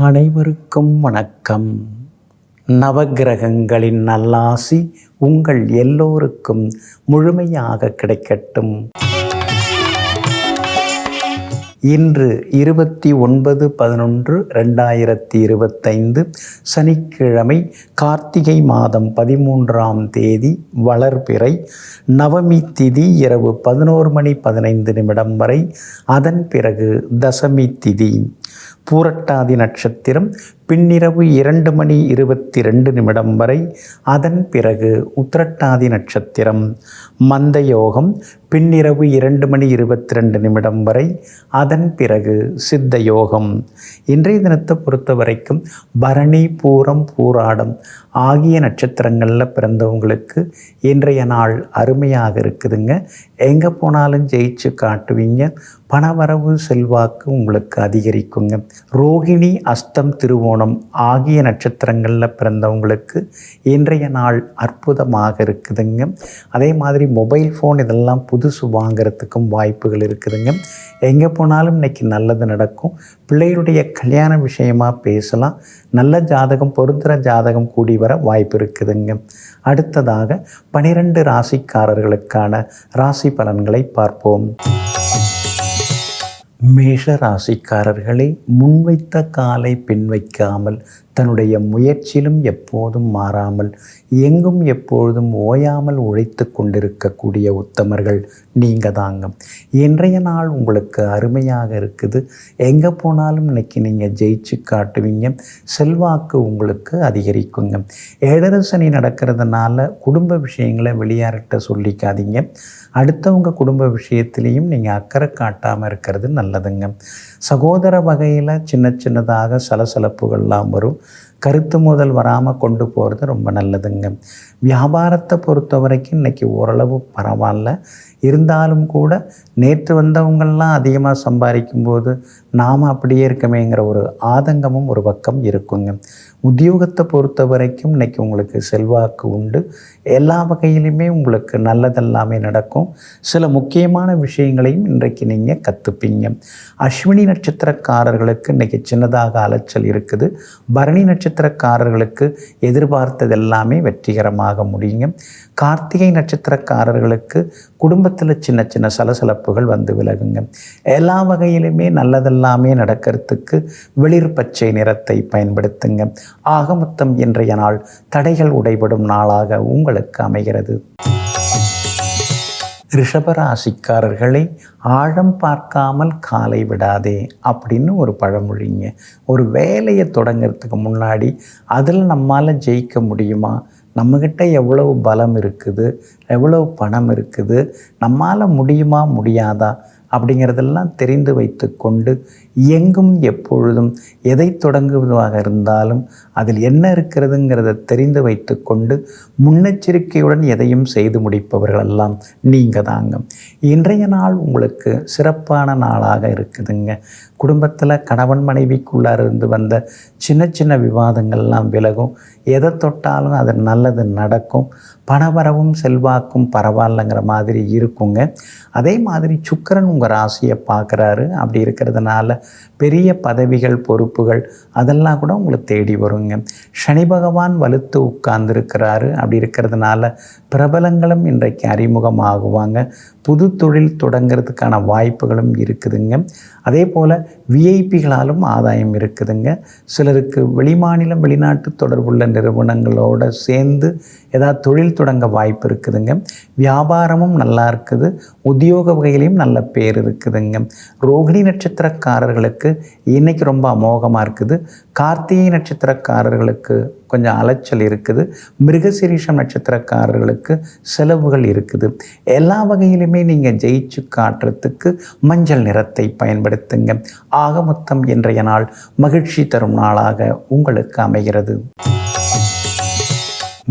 அனைவருக்கும் வணக்கம். நவக்கிரகங்களின் நல்லாசி உங்கள் எல்லோருக்கும் முழுமையாக கிடைக்கட்டும். இன்று இருபத்தி ஒன்பது பதினொன்று ரெண்டாயிரத்தி இருபத்தைந்து சனிக்கிழமை கார்த்திகை மாதம் பதிமூன்றாம் தேதி வளர்பிறை நவமி திதி இரவு பதினோரு மணி பதினைந்து நிமிடம் வரை. அதன் பிறகு தசமி திதி. பூரட்டாதி நட்சத்திரம் பின்னிரவு இரண்டு மணி இருபத்தி ரெண்டு நிமிடம் வரை. அதன் பிறகு உத்திரட்டாதி நட்சத்திரம். மந்த யோகம் பின்னிரவு இரண்டு மணி இருபத்தி ரெண்டு நிமிடம் வரை. அதன் பிறகு சித்த யோகம் இன்றைய தினத்தை பொறுத்த வரைக்கும் பரணி பூரம் பூராடம் ஆகிய நட்சத்திரங்களில் பிறந்தவங்களுக்கு இன்றைய நாள் அருமையாக இருக்குதுங்க. எங்கே போனாலும் ஜெயிச்சு காட்டுவீங்க. பணவரவு செல்வாக்கு உங்களுக்கு அதிகரிக்குங்க. ரோகிணி அஸ்தம் திருவோணம் ஆகிய நட்சத்திரங்களில் பிறந்தவங்களுக்கு இன்றைய நாள் அற்புதமாக இருக்குதுங்க. அதே மாதிரி மொபைல் ஃபோன் இதெல்லாம் புதுசு வாங்கிறதுக்கும் வாய்ப்புகள் இருக்குதுங்க. எங்கே போனாலும் இன்னைக்கு நல்லது நடக்கும். பிள்ளைகளுடைய கல்யாண விஷயமா பேசலாம். நல்ல ஜாதகம் பொருந்துகிற ஜாதகம் கூடி வர வாய்ப்பு இருக்குதுங்க. அடுத்ததாக பனிரெண்டு ராசிக்காரர்களுக்கான ராசி பலன்களை பார்ப்போம். மேஷ ராசிக்காரர்களை முன்வைத்த காலை பின் வைக்காமல் தன்னுடைய முயற்சியிலும் எப்போதும் மாறாமல் எங்கும் எப்பொழுதும் ஓயாமல் உழைத்து கொண்டிருக்கக்கூடிய உத்தமர்கள் நீங்கள் தாங்க. இன்றைய நாள் உங்களுக்கு அருமையாக இருக்குது. எங்கே போனாலும் இன்னைக்கு நீங்கள் ஜெயிச்சு காட்டுவீங்க. செல்வாக்கு உங்களுக்கு அதிகரிக்குங்க. ஏழரசனி நடக்கிறதுனால குடும்ப விஷயங்களை வெளியார்கிட்ட சொல்லிக்காதீங்க. அடுத்தவங்க குடும்ப விஷயத்திலையும் நீங்கள் அக்கறை காட்டாமல் இருக்கிறது நல்லதுங்க. சகோதர வகையில் சின்ன சின்னதாக சலசலப்புகள்லாம் வரும். கருத்து முதல் வராமல் கொண்டு போகிறது ரொம்ப நல்லதுங்க. வியாபாரத்தை பொறுத்த வரைக்கும் இன்றைக்கி ஓரளவு பரவாயில்ல. இருந்தாலும் கூட நேற்று வந்தவங்கள்லாம் அதிகமாக சம்பாதிக்கும்போது நாம் அப்படியே இருக்கமேங்கிற ஒரு ஆதங்கமும் ஒரு பக்கம் இருக்குங்க. உத்தியோகத்தை பொறுத்த வரைக்கும் இன்றைக்கி உங்களுக்கு செல்வாக்கு உண்டு. எல்லா வகையிலுமே உங்களுக்கு நல்லதெல்லாமே நடக்கும். சில முக்கியமான விஷயங்களையும் இன்றைக்கு நீங்கள் கற்றுப்பீங்க அஸ்வினி நட்சத்திரக்காரர்களுக்கு இன்றைக்கி சின்னதாக அலைச்சல் இருக்குது. பரணி நட்சத்திரக்காரர்களுக்கு எதிர்பார்த்தது எல்லாமே வெற்றிகரமாக முடியுங்க. கார்த்திகை நட்சத்திரக்காரர்களுக்கு குடும்பத்தில் சின்ன சின்ன சலசலப்புகள் வந்து விலகுங்க. எல்லா வகையிலுமே நல்லதெல்லாமே நடக்கிறதுக்கு வெளிர் பச்சை நிறத்தை பயன்படுத்துங்க. ஆக மொத்தம் இன்றைய நாள் தடைகள் உடைபடும் நாளாக உங்களுக்கு அமைகிறது. ரிஷபராசிக்காரர்களை ஆழம் பார்க்காமல் காலை விடாதே அப்படின்னு ஒரு பழமொழிங்க. ஒரு வேலையை தொடங்கிறதுக்கு முன்னாடி அதில் நம்மால் ஜெயிக்க முடியுமா? நம்மக்கிட்ட எவ்வளவு பலம் இருக்குது எவ்வளவு பணம் இருக்குது நம்மால் முடியுமா முடியாதா? அப்படிங்கிறதெல்லாம் தெரிந்து வைத்து கொண்டு எங்கும் எப்பொழுதும் எதை தொடங்குவதாக இருந்தாலும் அதில் என்ன இருக்கிறதுங்கிறத தெரிந்து வைத்து கொண்டு முன்னெச்சரிக்கையுடன் எதையும் செய்து முடிப்பவர்களெல்லாம் நீங்கள் தாங்க இன்றைய நாள் உங்களுக்கு சிறப்பான நாளாக இருக்குதுங்க. குடும்பத்தில் கணவன் மனைவிக்குள்ளார் இருந்து வந்த சின்ன சின்ன விவாதங்கள்லாம் விலகும். எதை தொட்டாலும் அது நல்லது நடக்கும். பணவரவும் செல்வாக்கும் பரவாயில்லைங்கிற மாதிரி இருக்குங்க. அதே மாதிரி சுக்கரன் உங்கள் ராசியை பார்க்குறாரு. அப்படி இருக்கிறதுனால பெரிய பதவிகள் பொறுப்புகள் அதெல்லாம் கூட உங்களை தேடி வருங்க. சனி பகவான் வலுத்து உட்கார்ந்துருக்கிறாரு. அப்படி இருக்கிறதுனால பிரபலங்களும் இன்றைக்கு அறிமுகமாகுவாங்க. புது தொழில் தொடங்கிறதுக்கான வாய்ப்புகளும் இருக்குதுங்க. அதே போல் விஐபிகளாலும் ஆதாயம் இருக்குதுங்க. சிலருக்கு வெளிமாநிலம் வெளிநாட்டு தொடர்புள்ள நிறுவனங்களோடு சேர்ந்து ஏதாவது தொழில் தொடங்க வாய்ப்பு இருக்குதுங்க. வியாபாரமும் நல்லா இருக்குது. உத்தியோக வகையிலையும் நல்ல பேர் இருக்குதுங்க. ரோகிணி நட்சத்திரக்காரர்களுக்கு இன்றைக்கி ரொம்ப அமோகமாக இருக்குது. கார்த்திகை நட்சத்திரக்காரர்களுக்கு கொஞ்சம் அலைச்சல் இருக்குது. மிருகசிரீஷம் நட்சத்திரக்காரர்களுக்கு செலவுகள் இருக்குது. எல்லா வகையிலுமே நீங்கள் ஜெயிச்சு காட்டுறதுக்கு மஞ்சள் நிறத்தை பயன்படுத்துங்க. ஆக மொத்தம் இன்றைய நாள் மகிழ்ச்சி தரும் நாளாக உங்களுக்கு அமைகிறது.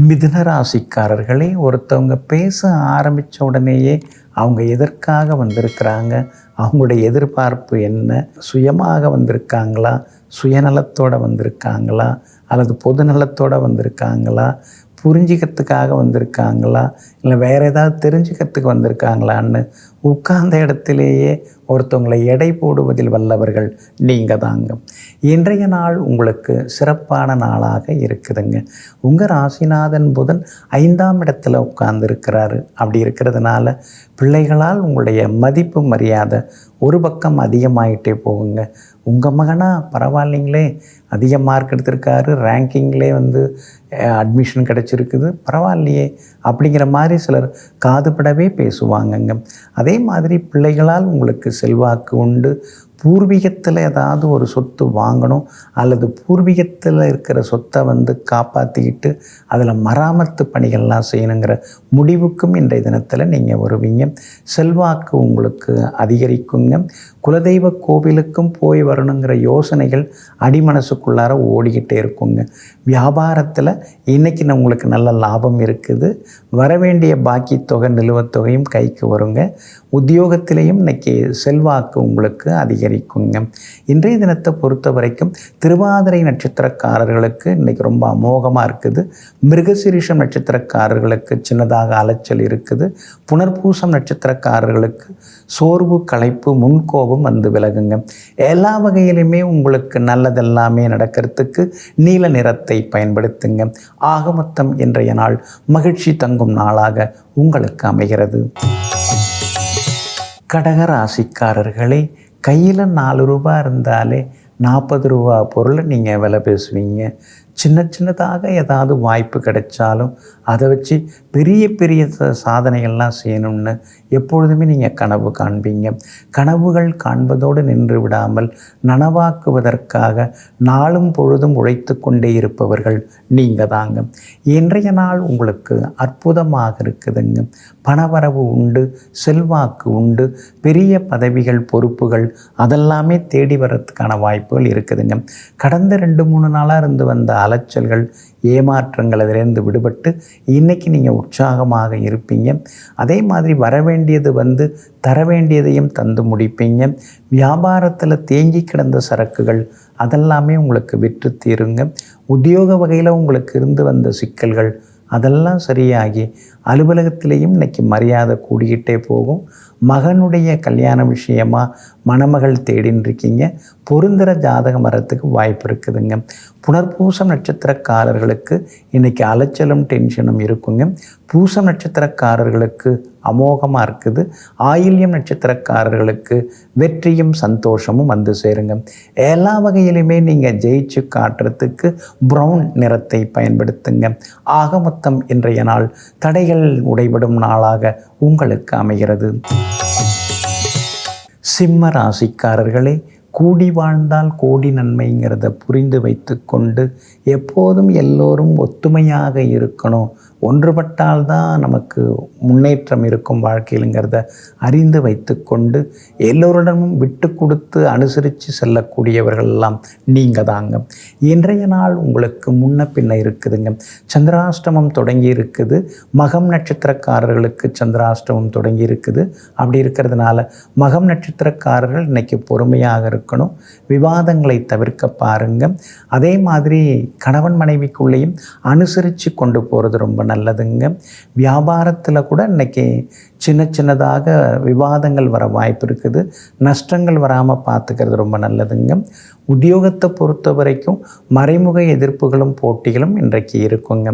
மிதுனராசிக்காரர்களே ஒருத்தவங்க பேச ஆரம்பித்த உடனேயே அவங்க எதற்காக வந்திருக்கிறாங்க? அவங்களுடைய எதிர்பார்ப்பு என்ன? சுயமாக வந்திருக்காங்களா? சுயநலத்தோடு வந்திருக்காங்களா? அல்லது பொதுநலத்தோடு வந்திருக்காங்களா? புரிஞ்சிக்கிறதுக்காக வந்திருக்காங்களா? இல்லை வேறு ஏதாவது தெரிஞ்சுக்கிறதுக்கு வந்திருக்காங்களான்னு உட்கார்ந்த இடத்திலேயே ஒருத்தவங்களை எடை போடுவதில் வல்லவர்கள் நீங்கள் தாங்க. இன்றைய நாள் உங்களுக்கு சிறப்பான நாளாக இருக்குதுங்க. உங்கள் ராசிநாதன் புதன் ஐந்தாம் இடத்துல உட்கார்ந்துருக்கிறாரு. அப்படி இருக்கிறதுனால பிள்ளைகளால் உங்களுடைய மதிப்பு மரியாதை ஒரு பக்கம் அதிகமாயிட்டே போகுங்க. உங்கள் மகனா பரவாயில்லைங்களே அதிக மார்க் எடுத்திருக்காரு. ரேங்கிங்லேயே வந்து அட்மிஷன் கிடச்சிருக்குது. பரவாயில்லையே. அப்படிங்கிற மாதிரி சிலர் காதுபடவே பேசுவாங்கங்க. அதே மாதிரி பிள்ளைகளால் உங்களுக்கு செல்வாக்கு உண்டு. பூர்வீகத்தில் ஏதாவது ஒரு சொத்து வாங்கணும். அல்லது பூர்வீகத்தில் இருக்கிற சொத்தை வந்து காப்பாற்றிக்கிட்டு அதில் மராமத்து பணிகள்லாம் செய்யணுங்கிற முடிவுக்கும் இன்றைய தினத்தில் நீங்கள் வருவீங்க. செல்வாக்கு உங்களுக்கு அதிகரிக்குங்க. குலதெய்வ கோவிலுக்கும் போய் வரணுங்கிற யோசனைகள் மனசுக்குள்ளார ஓடிக்கிட்டே இருக்குங்க. வியாபாரத்தில் இன்றைக்கி உங்களுக்கு நல்ல லாபம் இருக்குது. வரவேண்டிய பாக்கி தொகை நிலுவத் தொகையும் கைக்கு வருங்க. உத்தியோகத்திலையும் இன்னைக்கு செல்வாக்கு உங்களுக்கு அதிகரிக்குங்க. இன்றைய தினத்தை பொறுத்த வரைக்கும் திருவாதிரை நட்சத்திரக்காரர்களுக்கு இன்றைக்கி ரொம்ப அமோகமாக இருக்குது. மிருகசிரீஷம் நட்சத்திரக்காரர்களுக்கு சின்னதாக அலைச்சல் இருக்குது. புனர்பூசம் நட்சத்திரக்காரர்களுக்கு சோர்வு களைப்பு முன்கோபம் வந்து விலகுங்க. எல்லா வகையிலுமே உங்களுக்கு நல்லதெல்லாமே நடக்கிறதுக்கு நீல நிறத்தை பயன்படுத்துங்க. ஆக மொத்தம் இன்றைய நாள் மகிழ்ச்சி தங்கும் நாளாக உங்களுக்கு அமைகிறது. கடகராசிக்காரர்களே கையில் நாலு ரூபா இருந்தாலே நாற்பது ரூபா பொருளை நீங்கள் விலை பேசுவீங்க. சின்ன சின்னதாக ஏதாவது வாய்ப்பு கிடைச்சாலும் அதை வச்சு பெரிய பெரிய சாதனைகள்லாம் செய்யணும்னு எப்பொழுதுமே நீங்கள் கனவு காண்பீங்க. கனவுகள் காண்பதோடு நின்று விடாமல் நனவாக்குவதற்காக நாளும் பொழுதும் உழைத்து கொண்டே இருப்பவர்கள் நீங்கள் தாங்க. இன்றைய நாள் உங்களுக்கு அற்புதமாக இருக்குதுங்க. பணவரவு உண்டு செல்வாக்கு உண்டு பெரிய பதவிகள் பொறுப்புகள் அதெல்லாமே தேடி வர்றதுக்கான வாய்ப்புகள் இருக்குதுங்க. கடந்த ரெண்டு மூணு நாளாக இருந்து வந்த அலைச்சல்கள் ஏமாற்றங்கள் அதிலிருந்து விடுபட்டு இன்னைக்கு நீங்கள் உற்சாகமாக இருப்பீங்க. அதே மாதிரி வர வேண்டியது வந்து தர வேண்டியதையும் தந்து முடிப்பீங்க. வியாபாரத்தில் தேங்கி கிடந்த சரக்குகள் அதெல்லாமே உங்களுக்கு விற்று தீருங்க. உத்தியோக வகையில் உங்களுக்கு இருந்து வந்த சிக்கல்கள் அதெல்லாம் சரியாகி அலுவலகத்திலையும் இன்னைக்கு மரியாதை கூடிக்கிட்டே போகும். மகனுடைய கல்யாண விஷயமாக மணமகள் தேடின்னு இருக்கீங்க பொருந்துற ஜாதகம் வரத்துக்கு வாய்ப்பு இருக்குதுங்க. புனர்பூசம் நட்சத்திரக்காரர்களுக்கு இன்னைக்கு அலைச்சலும் டென்ஷனும் இருக்குங்க. பூசம் நட்சத்திரக்காரர்களுக்கு அமோகமாக இருக்குது. ஆயில்யம் நட்சத்திரக்காரர்களுக்கு வெற்றியும் சந்தோஷமும் வந்து சேருங்க. எல்லா வகையிலுமே நீங்கள் ஜெயிச்சு காட்டுறதுக்கு ப்ரௌன் நிறத்தை பயன்படுத்துங்க. ஆக மொத்தம் இன்றைய நாள் தடை தடைகள் உடைபடும் நாளாக உங்களுக்கு அமைகிறது. சிம்ம ராசிக்காரர்களே கூடி வாழ்ந்தால் கோடி நன்மைங்கிறத புரிந்து வைத்துக்கொண்டு எப்போதும் எல்லோரும் ஒத்துமையாக இருக்கணும். ஒன்றுபட்டால் தான் நமக்கு முன்னேற்றம் இருக்கும் வாழ்க்கையிலுங்கிறத அறிந்து வைத்துக்கொண்டு எல்லோரிடமும் விட்டு கொடுத்து அனுசரித்து செல்லக்கூடியவர்கள் எல்லாம் நீங்கள் தாங்க இன்றைய நாள் உங்களுக்கு முன்ன பின்ன இருக்குதுங்க. சந்திராஷ்டமம் தொடங்கி இருக்குது மகம் நட்சத்திரக்காரர்களுக்கு சந்திராஷ்டமம் தொடங்கி இருக்குது அப்படி இருக்கிறதுனால மகம் நட்சத்திரக்காரர்கள் இன்றைக்கி பொறுமையாக இருக்கும் இருக்கணும் விவாதங்களை தவிர்க்க பாருங்க அதே மாதிரி கணவன் மனைவிக்குள்ளேயும் அனுசரித்து கொண்டு போகிறது ரொம்ப நல்லதுங்க. வியாபாரத்தில் கூட இன்றைக்கி சின்ன சின்னதாக விவாதங்கள் வர வாய்ப்பு இருக்குது. நஷ்டங்கள் வராமல் பார்த்துக்கிறது ரொம்ப நல்லதுங்க. உத்தியோகத்தை பொறுத்த வரைக்கும் மறைமுக எதிர்ப்புகளும் போட்டிகளும் இன்றைக்கு இருக்குங்க.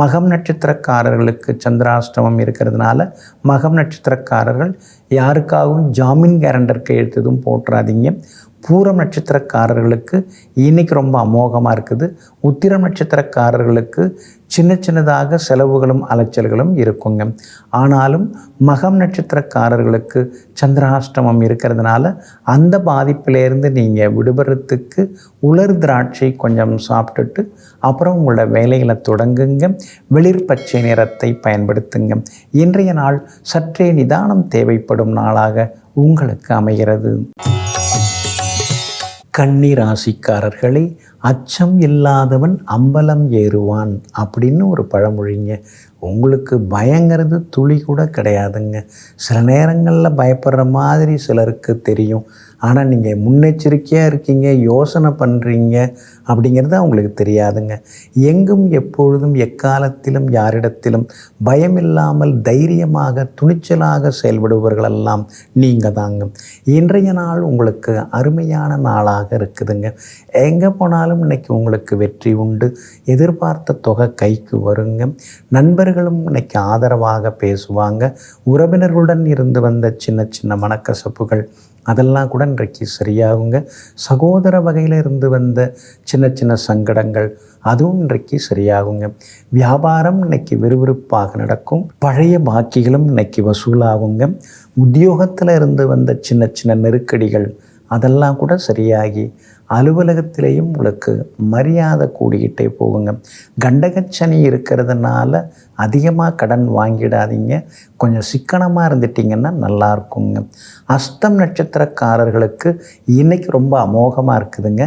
மகம் நட்சத்திரக்காரர்களுக்கு சந்திராஷ்டமம் இருக்கிறதுனால மகம் நட்சத்திரக்காரர்கள் யாருக்காகவும் ஜாமீன் கேரண்டர் கையெழுத்ததும் போட்டுறாதீங்க பூரம் நட்சத்திரக்காரர்களுக்கு இன்னைக்கு ரொம்ப அமோகமாக இருக்குது. உத்திரம் நட்சத்திரக்காரர்களுக்கு சின்ன சின்னதாக செலவுகளும் அலைச்சல்களும் இருக்குங்க. ஆனாலும் மகம் நட்சத்திரக்காரர்களுக்கு சந்திராஷ்டமம் இருக்கிறதுனால அந்த பாதிப்பிலேருந்து நீங்கள் விடுபடுறதுக்கு உலர் திராட்சை கொஞ்சம் சாப்பிட்டுட்டு அப்புறம் உங்களோட வேலைகளை தொடங்குங்க. வெளிர் பச்சை நிறத்தை பயன்படுத்துங்க. இன்றைய நாள் சற்றே நிதானம் தேவைப்படும் நாளாக உங்களுக்கு அமைகிறது. கன்னி ராசிக்காரர்களே அச்சம் இல்லாதவன் அம்பலம் ஏறுவான் அப்படின்னு ஒரு பழமொழிங்க. உங்களுக்கு பயங்கிறது துளி கூட கிடையாதுங்க. சில நேரங்களில் பயப்படுற மாதிரி சிலருக்கு தெரியும். ஆனால் நீங்கள் முன்னெச்சரிக்கையாக இருக்கீங்க யோசனை பண்ணுறீங்க அப்படிங்கிறது அவங்களுக்கு தெரியாதுங்க. எங்கும் எப்பொழுதும் எக்காலத்திலும் யாரிடத்திலும் பயமில்லாமல் தைரியமாக துணிச்சலாக செயல்படுபவர்களெல்லாம் நீங்கள் தாங்க. இன்றைய நாள் உங்களுக்கு அருமையான நாளாக இருக்குதுங்க. எங்கே போனாலும் இன்றைக்கி உங்களுக்கு வெற்றி உண்டு. எதிர்பார்த்த தொகை கைக்கு வருங்க. நண்பர்களும் இன்றைக்கி ஆதரவாக பேசுவாங்க. உறவினர்களுடன் இருந்து வந்த சின்ன சின்ன மனக்கசப்புகள் அதெல்லாம் கூட இன்றைக்கு சரியாகுங்க. சகோதர வகையில் இருந்து வந்த சின்ன சின்ன சங்கடங்கள் அதுவும் இன்றைக்கு சரியாகுங்க. வியாபாரம் இன்னைக்கு விறுவிறுப்பாக நடக்கும். பழைய பாக்கிகளும் இன்னைக்கு வசூலாகுங்க. உத்தியோகத்தில் இருந்து வந்த சின்ன சின்ன நெருக்கடிகள் அதெல்லாம் கூட சரியாகி அலுவலகத்திலையும் உங்களுக்கு மரியாதை கூடிக்கிட்டே போகுங்க. கண்டகச்சனி இருக்கிறதுனால அதிகமாக கடன் வாங்கிடாதீங்க. கொஞ்சம் சிக்கனமாக இருந்துட்டிங்கன்னா நல்லா இருக்குங்க. அஸ்தம் நட்சத்திரக்காரர்களுக்கு இன்றைக்கி ரொம்ப அமோகமாக இருக்குதுங்க.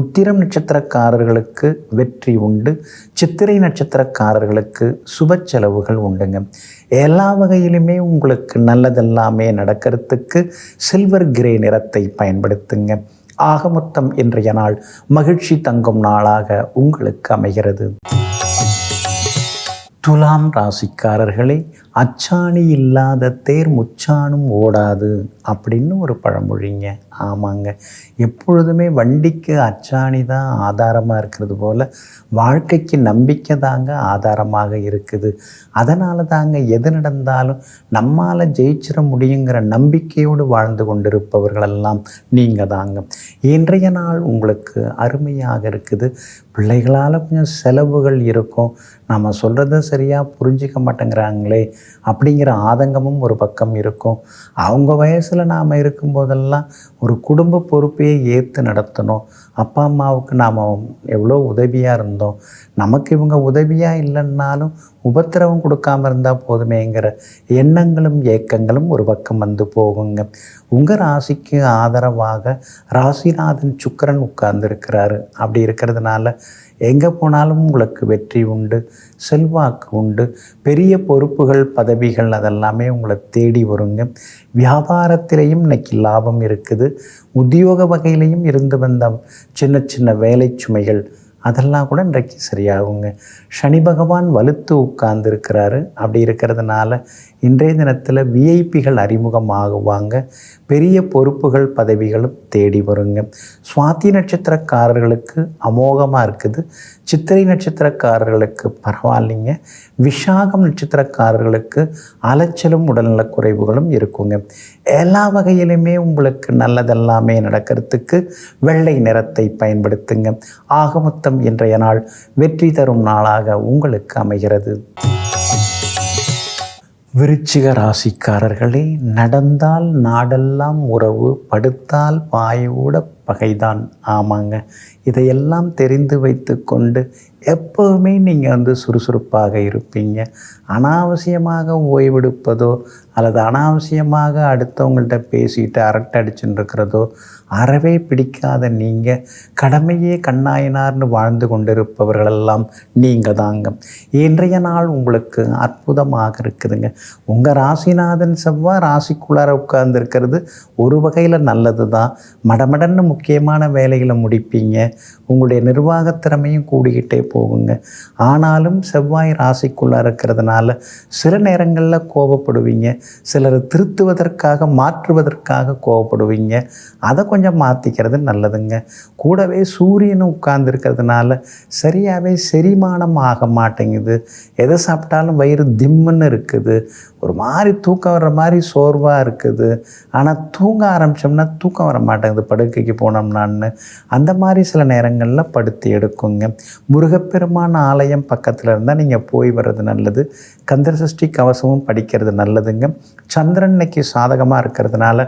உத்திரம் நட்சத்திரக்காரர்களுக்கு வெற்றி உண்டு. சித்திரை நட்சத்திரக்காரர்களுக்கு சுப செலவுகள் உண்டுங்க. எல்லா வகையிலுமே உங்களுக்கு நல்லதெல்லாமே நடக்கிறதுக்கு சில்வர் கிரே நிறத்தை பயன்படுத்துங்க. ஆக மொத்தம் இன்றைய நாள் மகிழ்ச்சி தங்கும் நாளாக உங்களுக்கு அமைகிறது. துலாம் ராசிக்காரர்களே அச்சாணி இல்லாத தேர் முச்சானும் ஓடாது அப்படின்னு ஒரு பழமொழிங்க. ஆமாங்க. எப்பொழுதுமே வண்டிக்கு அச்சாணி தான் ஆதாரமாக இருக்கிறது போல் வாழ்க்கைக்கு நம்பிக்கை தாங்க ஆதாரமாக இருக்குது. அதனால தாங்க எது நடந்தாலும் நம்மால் ஜெயிச்சிட முடியுங்கிற நம்பிக்கையோடு வாழ்ந்து கொண்டிருப்பவர்களெல்லாம் நீங்கள் தாங்க. இன்றைய நாள் உங்களுக்கு அருமையாக இருக்குது. பிள்ளைகளால் கொஞ்சம் செலவுகள் இருக்கும். நம்ம சொல்கிறத சரியாக புரிஞ்சிக்க மாட்டேங்கிறாங்களே. அப்படிங்கிற ஆதங்கமும் ஒரு பக்கம் இருக்கும். அவங்க வயசில் நாம் இருக்கும்போதெல்லாம் ஒரு குடும்ப பொறுப்பையே ஏற்று நடத்தணும். அப்பா அம்மாவுக்கு நாம் எவ்வளோ உதவியாக இருந்தோம். நமக்கு இவங்க உதவியாக இல்லைன்னாலும் உபத்திரவம் கொடுக்காம இருந்தால் போதுமேங்கிற எண்ணங்களும் ஏக்கங்களும் ஒரு பக்கம் வந்து போகுங்க. உங்கள் ராசிக்கு ஆதரவாக ராசிநாதன் சுக்கரன் உட்கார்ந்துருக்கிறாரு. அப்படி இருக்கிறதுனால எங்கே போனாலும் உங்களுக்கு வெற்றி உண்டு செல்வாக்கு உண்டு. பெரிய பொறுப்புகள் பதவிகள் அதெல்லாமே உங்களை தேடி வருங்க. வியாபாரத்திலையும் இன்னைக்கு லாபம் இருக்குது. உத்தியோக வகையிலையும் இருந்து வந்த சின்ன சின்ன வேலை சுமைகள் அதெல்லாம் கூட இன்றைக்கு சரியாகுங்க. சனி பகவான் வலுத்து உட்கார்ந்துருக்கிறாரு. அப்படி இருக்கிறதுனால இன்றைய தினத்தில் விஐபிகள் அறிமுகமாகுவாங்க. பெரிய பொறுப்புகள் பதவிகளும் தேடி வருங்க. சுவாதி நட்சத்திரக்காரர்களுக்கு அமோகமாக இருக்குது. சித்திரை நட்சத்திரக்காரர்களுக்கு பரவாயில்லைங்க. விஷாகம் நட்சத்திரக்காரர்களுக்கு அலைச்சலும் உடல்நலக் குறைவுகளும் இருக்குங்க. எல்லா வகையிலுமே உங்களுக்கு நல்லதெல்லாமே நடக்கிறதுக்கு வெள்ளை நிறத்தை பயன்படுத்துங்க. ஆகமொத்தம் இன்றைய நாள் வெற்றி தரும் நாளாக உங்களுக்கு அமைகிறது. விருச்சிக ராசிக்காரர்களே நடந்தால் நாடெல்லாம் உறவு படுத்தால் பாயோட பகைதான். ஆமாங்க. இதையெல்லாம் தெரிந்து வைத்து கொண்டு எப்போவுமே நீங்கள் வந்து சுறுசுறுப்பாக இருப்பீங்க. அனாவசியமாக ஓய்வெடுப்பதோ அல்லது அனாவசியமாக அடுத்தவங்கள்ட்ட பேசிட்டு அரட்டை அடிச்சுட்டு இருக்கிறதோ அறவே பிடிக்காத நீங்கள் கடமையே கண்ணாயினார்னு வாழ்ந்து கொண்டிருப்பவர்களெல்லாம் நீங்கள் தாங்க. இன்றைய நாள் உங்களுக்கு அற்புதமாக இருக்குதுங்க. உங்கள் ராசிநாதன் செவ்வாய் ராசிக்குள்ளார உட்கார்ந்துருக்கிறது. ஒரு வகையில் நல்லது தான் மடமடன்னு முக்கியமான வேலைகளை முடிப்பீங்க. உங்களுடைய நிர்வாகத்திறமையும் கூடிக்கிட்டே போகுங்க. ஆனாலும் செவ்வாய் ராசிக்குள்ளே இருக்கிறதுனால சில நேரங்களில் கோபப்படுவீங்க. சிலர் திருத்துவதற்காக மாற்றுவதற்காக கோபப்படுவீங்க. அதை கொஞ்சம் மாற்றிக்கிறது நல்லதுங்க. கூடவே சூரியனும் உட்கார்ந்துருக்கிறதுனால சரியாகவே செரிமானம் ஆக மாட்டேங்குது. எதை சாப்பிட்டாலும் வயிறு திம்முன்னு இருக்குது. ஒரு மாதிரி தூக்கம் வர்ற மாதிரி சோர்வாக இருக்குது. ஆனால் தூங்க ஆரம்பித்தோம்னா தூக்கம் வர மாட்டேங்குது. படுக்கைக்கு போனோம்னான்னு. அந்த மாதிரி சில நேரங்களில் படுத்து எடுக்குங்க. முருகப்பெருமான் ஆலயம் பக்கத்தில் இருந்தால் நீங்கள் போய் வர்றது நல்லது. கந்தர் சஷ்டி கவசமும் படிக்கிறது நல்லதுங்க. சந்திரன் இன்னைக்கு சாதகமாக இருக்கிறதுனால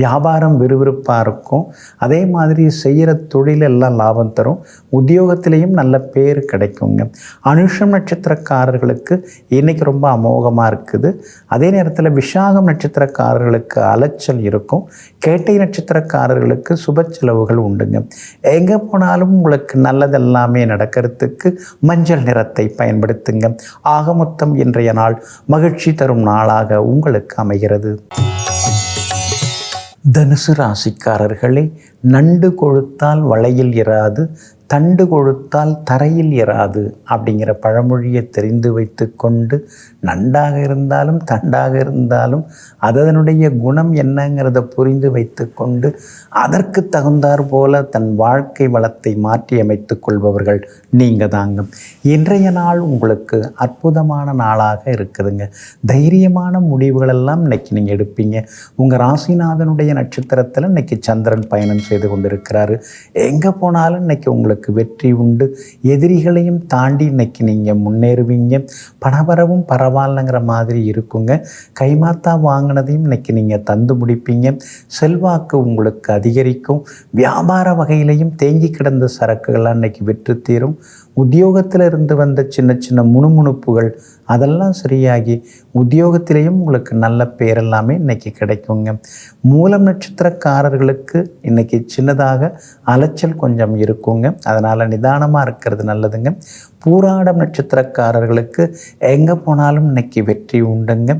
வியாபாரம் விறுவிறுப்பாக இருக்கும். அதே மாதிரி செய்கிற தொழில் எல்லாம் லாபம் தரும். உத்தியோகத்திலையும் நல்ல பேர் கிடைக்குங்க. அனுஷம் நட்சத்திரக்காரர்களுக்கு இன்னைக்கு ரொம்ப அமோகமாக இருக்குது. அதே நேரத்தில் விஷாகம் நட்சத்திரக்காரர்களுக்கு அலைச்சல் இருக்கும். கேட்டை நட்சத்திரக்காரர்களுக்கு சுப செலவுகள் உண்டுங்க. எங்கே போனாலும் உங்களுக்கு நல்லதெல்லாமே நடக்கிறதுக்கு மஞ்சள் நிறத்தை பயன்படுத்துங்க. ஆகமொத்தம் இன்றைய நாள் மகிழ்ச்சி தரும் நாளாக உங்களுக்கு அமைகிறது. தனுசு ராசிக்காரர்களே நண்டு கொழுத்தால் வளையில் இராது தண்டு கொழுத்தால் தரையில் இராது அப்படிங்கிற பழமொழியை தெரிந்து வைத்து கொண்டு நண்டாக இருந்தாலும் தண்டாக இருந்தாலும் அதனுடைய குணம் என்னங்கிறத புரிந்து வைத்து கொண்டு அதற்கு தகுந்தாற் போல தன் வாழ்க்கை வளத்தை மாற்றி அமைத்து கொள்பவர்கள் நீங்கள் தாங்க. இன்றைய நாள் உங்களுக்கு அற்புதமான நாளாக இருக்குதுங்க. தைரியமான முடிவுகளெல்லாம் இன்னைக்கு நீங்கள் எடுப்பீங்க. உங்கள் ராசிநாதனுடைய நட்சத்திரத்தில் இன்னைக்கு சந்திரன் பயணம் செய்து கொண்டிருக்கிறாரு. எங்கே போனாலும் இன்னைக்கு உங்களுக்கு வெற்றி உண்டு. எதிரிகளையும் தாண்டி இன்னைக்கு நீங்கள் முன்னேறுவீங்க. பணவரவும் பரவாயில்லைங்கிற மாதிரி இருக்குங்க. கைமாத்தா வாங்கினதையும் இன்னைக்கு நீங்கள் தந்து முடிப்பீங்க. செல்வாக்கு உங்களுக்கு அதிகரிக்கும். வியாபார வகையிலையும் தேங்கி கிடந்த சரக்குகள்லாம் இன்றைக்கி விற்று தீரும். உத்தியோகத்தில் இருந்து வந்த சின்ன சின்ன முணுமுணுப்புகள் அதெல்லாம் சரியாகி உத்தியோகத்திலேயும் உங்களுக்கு நல்ல பேர் எல்லாமே இன்றைக்கி கிடைக்குங்க. மூலம் நட்சத்திரக்காரர்களுக்கு இன்றைக்கி சின்னதாக அலைச்சல் கொஞ்சம் இருக்குங்க. அதனால் நிதானமாக இருக்கிறது நல்லதுங்க. பூராடம் நட்சத்திரக்காரர்களுக்கு எங்கே போனாலும் இன்னைக்கு வெற்றி உண்டுங்க.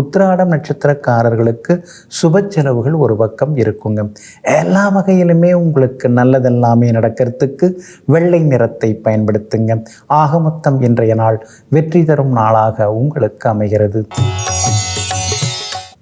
உத்திராடம் நட்சத்திரக்காரர்களுக்கு சுப செலவுகள் ஒரு பக்கம் இருக்குங்க. எல்லா வகையிலுமே உங்களுக்கு நல்லதெல்லாமே நடக்கிறதுக்கு வெள்ளை நிறத்தை பயன்படுத்துங்க. ஆகமொத்தம் இன்றைய நாள் வெற்றி தரும் நாளாக உங்களுக்கு அமைகிறது.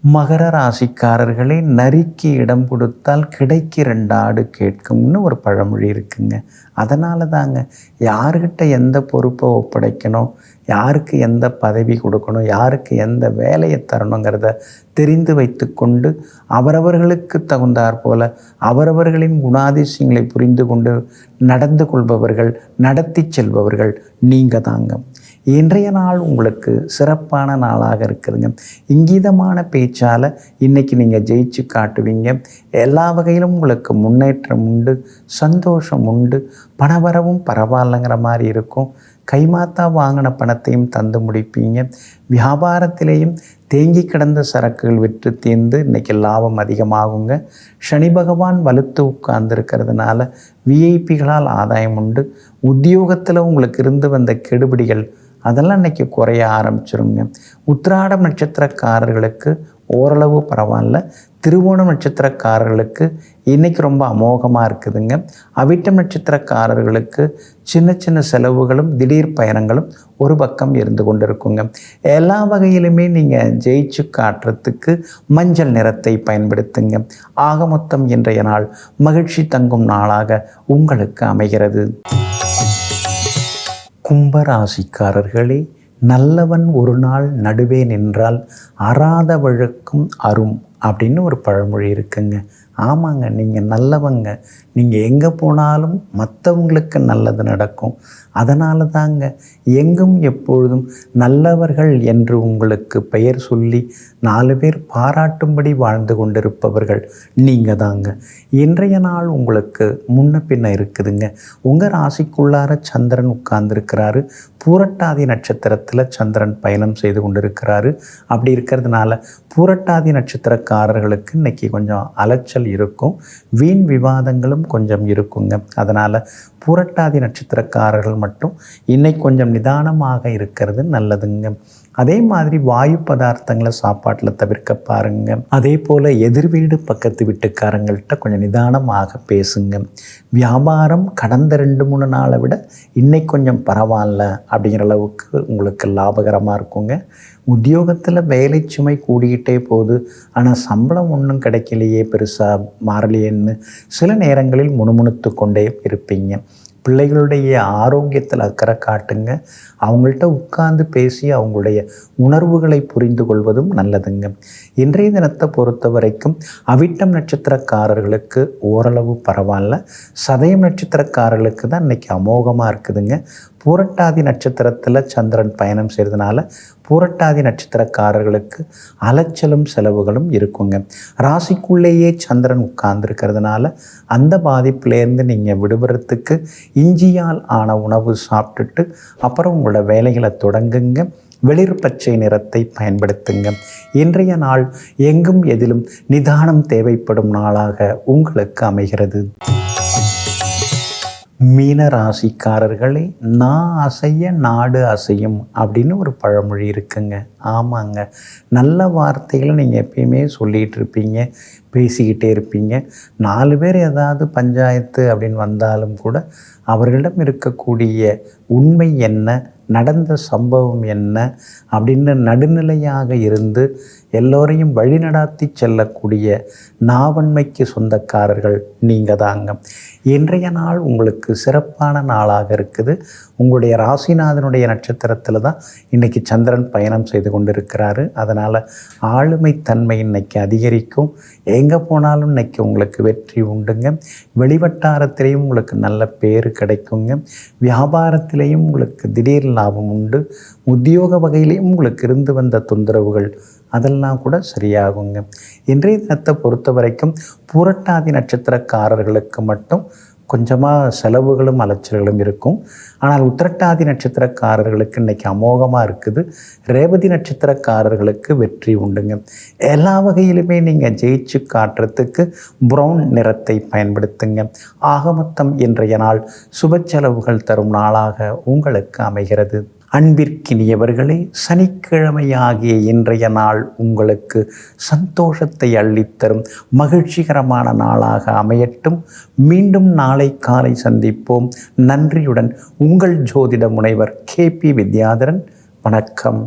மகர ராசிக்காரர்களை நரிக்கு இடம் கொடுத்தால் கிடைக்கு ரெண்டு ஆடு கேட்கும்னு ஒரு பழமொழி இருக்குங்க. அதனால தாங்க யாருக்கிட்ட எந்த பொறுப்பை ஒப்படைக்கணும் யாருக்கு எந்த பதவி கொடுக்கணும் யாருக்கு எந்த வேலையை தரணுங்கிறத தெரிந்து வைத்து கொண்டு அவரவர்களுக்கு தகுந்தாற் போல அவரவர்களின் குணாதிசயங்களை புரிந்து கொண்டு நடந்து கொள்பவர்கள் நடத்தி செல்பவர்கள் நீங்கள் தாங்க இன்றைய நாள் உங்களுக்கு சிறப்பான நாளாக இருக்குதுங்க. இங்கீதமான பேச்சால் இன்றைக்கி நீங்கள் ஜெயிச்சு காட்டுவீங்க. எல்லா வகையிலும் உங்களுக்கு முன்னேற்றம் உண்டு சந்தோஷம் உண்டு பணவரவும் பரவாயில்லைங்கிற மாதிரி இருக்கும். கைமாத்தா வாங்கின பணத்தையும் தந்து முடிப்பீங்க. வியாபாரத்திலேயும் தேங்கி கிடந்த சரக்குகள் விற்று தீர்ந்து இன்றைக்கி லாபம் அதிகமாகுங்க. சனி பகவான் வலுத்து உட்கார்ந்துருக்கிறதுனால விஐபிகளால் ஆதாயம் உண்டு. உத்தியோகத்தில் உங்களுக்கு இருந்து வந்த கெடுபிடிகள் அதெல்லாம் இன்றைக்கி குறைய ஆரம்பிச்சிருங்க. உத்திராடம் நட்சத்திரக்காரர்களுக்கு ஓரளவு பரவாயில்ல. திருவோணம் நட்சத்திரக்காரர்களுக்கு இன்றைக்கி ரொம்ப அமோகமாக இருக்குதுங்க. அவிட்டம் நட்சத்திரக்காரர்களுக்கு சின்ன சின்ன செலவுகளும் திடீர் பயணங்களும் ஒரு பக்கம் இருந்து கொண்டு இருக்குங்க எல்லா வகையிலுமே நீங்கள் ஜெயிச்சு காட்டுறதுக்கு மஞ்சள் நிறத்தை பயன்படுத்துங்க. ஆக மொத்தம் இன்றைய நாள் மகிழ்ச்சி தங்கும் நாளாக உங்களுக்கு அமைகிறது. கும்பராசிக்காரர்களே நல்லவன் ஒரு நாள் நடுவே நின்றால் அறாத வழக்கும் அரும் அப்படின்னு ஒரு பழமொழி இருக்குங்க. ஆமாங்க நீங்கள் நல்லவங்க. நீங்கள் எங்கே போனாலும் மற்றவங்களுக்கு நல்லது நடக்கும். அதனால தாங்க எங்கும் எப்பொழுதும் நல்லவர்கள் என்று உங்களுக்கு பெயர் சொல்லி நாலு பேர் பாராட்டும்படி வாழ்ந்து கொண்டிருப்பவர்கள் நீங்கள் தாங்க இன்றைய நாள் உங்களுக்கு முன்ன பின்ன இருக்குதுங்க. உங்கள் ராசிக்குள்ளார சந்திரன் உட்கார்ந்துருக்கிறாரு. பூரட்டாதி நட்சத்திரத்தில் சந்திரன் பயணம் செய்து கொண்டிருக்கிறாரு. அப்படி இருக்கிறதுனால பூரட்டாதி நட்சத்திரக்காரர்களுக்கு இன்னைக்கு கொஞ்சம் அலைச்சல் இருக்கும். வீண் விவாதங்களும் கொஞ்சம் இருக்குங்க. அதனால் புரட்டாதி நட்சத்திரக்காரர்கள் மட்டும் இன்னைக்கு கொஞ்சம் நிதானமாக இருக்கிறது நல்லதுங்க. அதே மாதிரி வாயு பதார்த்தங்களை சாப்பாட்டில் தவிர்க்க பாருங்க. அதே போல் எதிர் வீடு பக்கத்து வீட்டுக்காரங்கள்ட்ட கொஞ்சம் நிதானமாக பேசுங்க. வியாபாரம் கடந்த ரெண்டு மூணு நாளை விட இன்னைக்கு கொஞ்சம் பரவாயில்ல அப்படிங்கிற அளவுக்கு உங்களுக்கு லாபகரமாக இருக்குங்க. உத்தியோகத்தில் வேலை சுமை கூடிக்கிட்டே போகுது. ஆனால் சம்பளம் ஒன்றும் கிடைக்கலையே பெருசாக மாறலையேன்னு சில நேரங்களில் முணுமுணுத்து கொண்டே இருப்பீங்க. பிள்ளைகளுடைய ஆரோக்கியத்தில் அக்கறை காட்டுங்க. அவங்கள்ட்ட உட்கார்ந்து பேசி அவங்களுடைய உணர்வுகளை புரிந்து கொள்வதும் நல்லதுங்க. இன்றைய தினத்தை பொறுத்த வரைக்கும் அவிட்டம் நட்சத்திரக்காரர்களுக்கு ஓரளவு பரவாயில்ல. சதயம் நட்சத்திரக்காரர்களுக்கு தான் இன்றைக்கி அமோகமாக இருக்குதுங்க. பூரட்டாதி நட்சத்திரத்தில் சந்திரன் பயணம் செய்கிறதுனால பூரட்டாதி நட்சத்திரக்காரர்களுக்கு அலைச்சலும் செலவுகளும் இருக்குங்க. ராசிக்குள்ளேயே சந்திரன் உட்கார்ந்துருக்கிறதுனால அந்த பாதிப்புலேருந்து நீங்கள் விடுபடுறதுக்கு இஞ்சியால் ஆன உணவு சாப்பிட்டுட்டு அப்புறம் உங்களோட வேலைகளை தொடங்குங்க. வெளிர் பச்சை நிறத்தை பயன்படுத்துங்க. இன்றைய நாள் எங்கும் எதிலும் நிதானம் தேவைப்படும் நாளாக உங்களுக்கு அமைகிறது. மீனராசிக்காரர்களே நான் அசைய நாடு அசையும் அப்படின்னு ஒரு பழமொழி இருக்குங்க. ஆமாங்க. நல்ல வார்த்தைகளை நீங்கள் எப்பயுமே சொல்லிகிட்டு இருப்பீங்க பேசிக்கிட்டே இருப்பீங்க. நாலு பேர் ஏதாவது பஞ்சாயத்து அப்படின்னு வந்தாலும் கூட அவர்களிடம் இருக்கக்கூடிய உண்மை என்ன நடந்த சம்பவம் என்ன அப்படின்னு நடுநிலையாக இருந்து எல்லோரையும் வழிநடாத்தி செல்லக்கூடிய நாவன்மைக்கு சொந்தக்காரர்கள் நீங்கள் தாங்க இன்றைய நாள் உங்களுக்கு சிறப்பான நாளாக இருக்குது. உங்களுடைய ராசிநாதனுடைய நட்சத்திரத்தில் தான் இன்றைக்கி சந்திரன் பயணம் செய்து கொண்டிருக்கிறாரு. அதனால் ஆளுமைத்தன்மை இன்னைக்கு அதிகரிக்கும். எங்கே போனாலும் இன்னைக்கு உங்களுக்கு வெற்றி உண்டுங்க. வெளிவட்டாரத்திலையும் உங்களுக்கு நல்ல பேர் கிடைக்குங்க. வியாபாரத்திலையும் உங்களுக்கு திடீர் லாபம் உண்டு. உத்தியோக வகையிலையும் உங்களுக்கு இருந்து வந்த தொந்தரவுகள் அதெல்லாம் கூட சரியாகுங்க. இன்றைய தினத்தை பொறுத்த வரைக்கும் புரட்டாதி நட்சத்திரக்காரர்களுக்கு மட்டும் கொஞ்சமாக செலவுகளும் அலைச்சல்களும் இருக்கும். ஆனால் உத்திரட்டாதி நட்சத்திரக்காரர்களுக்கு இன்றைக்கி அமோகமாக இருக்குது. ரேவதி நட்சத்திரக்காரர்களுக்கு வெற்றி உண்டுங்க. எல்லா வகையிலுமே நீங்கள் ஜெயிச்சு காட்டுறதுக்கு ப்ரௌன் நிறத்தை பயன்படுத்துங்க. ஆகமொத்தம் இன்றைய நாள் சுப செலவுகள் தரும் நாளாக உங்களுக்கு அமைகிறது. அன்பிற்கினியவர்களே சனிக்கிழமையாகிய இன்றைய நாள் உங்களுக்கு சந்தோஷத்தை அள்ளித்தரும் மகிழ்ச்சிகரமான நாளாக அமையட்டும். மீண்டும் நாளை காலை சந்திப்போம். நன்றியுடன் உங்கள் ஜோதிட முனைவர் கே பி வித்யாதரன். வணக்கம்.